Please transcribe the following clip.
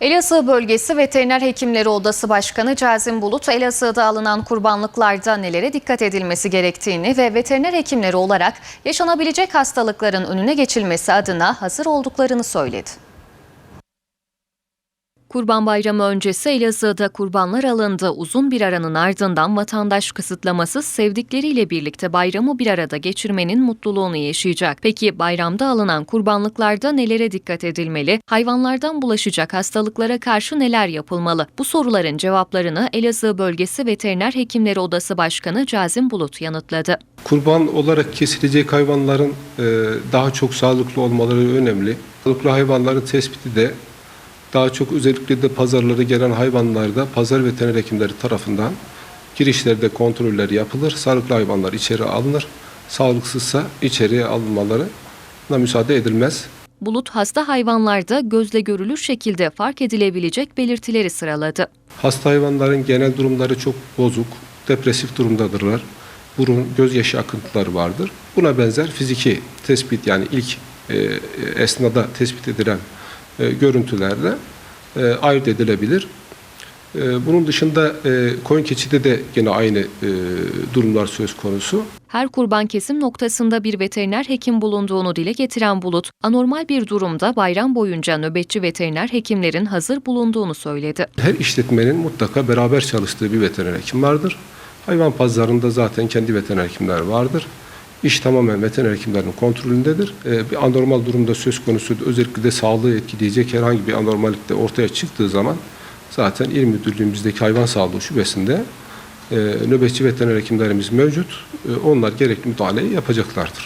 Elazığ Bölgesi Veteriner Hekimleri Odası Başkanı Cazim Bulut, Elazığ'da alınan kurbanlıklarda nelere dikkat edilmesi gerektiğini ve veteriner hekimleri olarak yaşanabilecek hastalıkların önüne geçilmesi adına hazır olduklarını söyledi. Kurban Bayramı öncesi Elazığ'da kurbanlar alındı. Uzun bir aranın ardından vatandaş kısıtlamasız sevdikleriyle birlikte bayramı bir arada geçirmenin mutluluğunu yaşayacak. Peki bayramda alınan kurbanlıklarda nelere dikkat edilmeli? Hayvanlardan bulaşacak hastalıklara karşı neler yapılmalı? Bu soruların cevaplarını Elazığ Bölgesi Veteriner Hekimleri Odası Başkanı Cazim Bulut yanıtladı. Kurban olarak kesilecek hayvanların e, daha çok sağlıklı olmaları önemli. Sağlıklı hayvanların tespiti de daha çok özellikle de pazarlara gelen hayvanlarda pazar veteriner hekimleri tarafından girişlerde kontroller yapılır. Sağlıklı hayvanlar içeri alınır. Sağlıksızsa içeriye alınmalarına müsaade edilmez. Bulut hasta hayvanlarda gözle görülür şekilde fark edilebilecek belirtileri sıraladı. Hasta hayvanların genel durumları çok bozuk, depresif durumdadırlar. Burun, gözyaşı akıntıları vardır. Buna benzer fiziki tespit yani ilk e, esnada tespit edilen e, görüntülerde e, ayırt edilebilir. E, bunun dışında e, koyun keçide de yine aynı e, durumlar söz konusu. Her kurban kesim noktasında bir veteriner hekim bulunduğunu dile getiren Bulut, anormal bir durumda bayram boyunca nöbetçi veteriner hekimlerin hazır bulunduğunu söyledi. Her işletmenin mutlaka beraber çalıştığı bir veteriner hekim vardır. Hayvan pazarında zaten kendi veteriner hekimler vardır. İş tamamen veteriner hekimlerin kontrolündedir. Ee, bir anormal durumda söz konusu özellikle de sağlığı etkileyecek herhangi bir anormallik de ortaya çıktığı zaman zaten İl Müdürlüğümüzdeki hayvan sağlığı şubesinde e, nöbetçi veteriner hekimlerimiz mevcut. E, onlar gerekli müdahaleyi yapacaklardır.